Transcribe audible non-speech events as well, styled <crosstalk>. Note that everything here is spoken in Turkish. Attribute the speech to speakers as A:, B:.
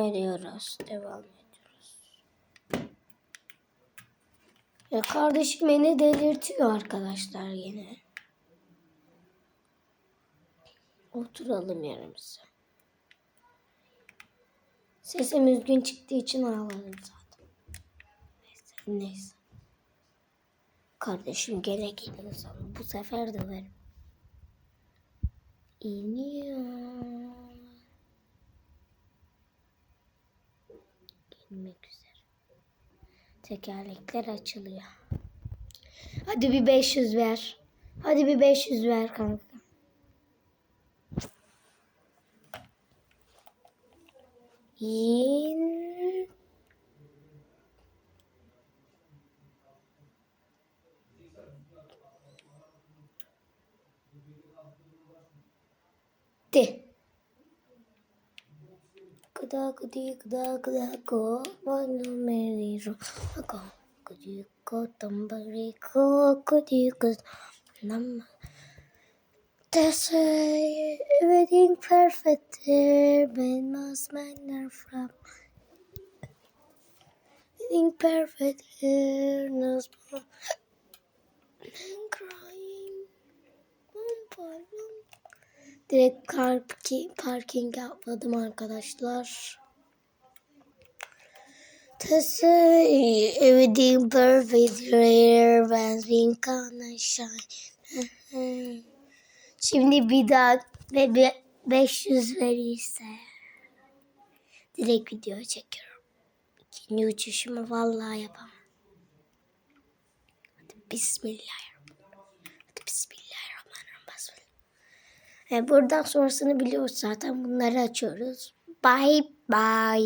A: ediyoruz. Devam ediyoruz. Ya kardeşim beni delirtiyor arkadaşlar yine. Oturalım yerimize. Sesim üzgün çıktığı için ağladım zaten. Neyse, neyse. Kardeşim gene geliyor sana. Bu sefer döverim. İniyor. Gelmek üzere. Tekerlekler açılıyor. Hadi bir 500 ver. Hadi bir 500 ver kanka. İn. De. They say everything perfect there, but most men are from everything perfect here, no small Direkt parki, parking atladım arkadaşlar. Say everything perfect here, but being gonna shine. <laughs> Şimdi bir daha ve be- 500 verirse direkt video çekiyorum. İkinci uçuşumu vallahi yapamam. Hadi bismillahirrahmanirrahim. Hadi bismillahirrahmanirrahim. Bismillah. E, buradan sonrasını biliyoruz zaten. Bunları açıyoruz. Bye bye.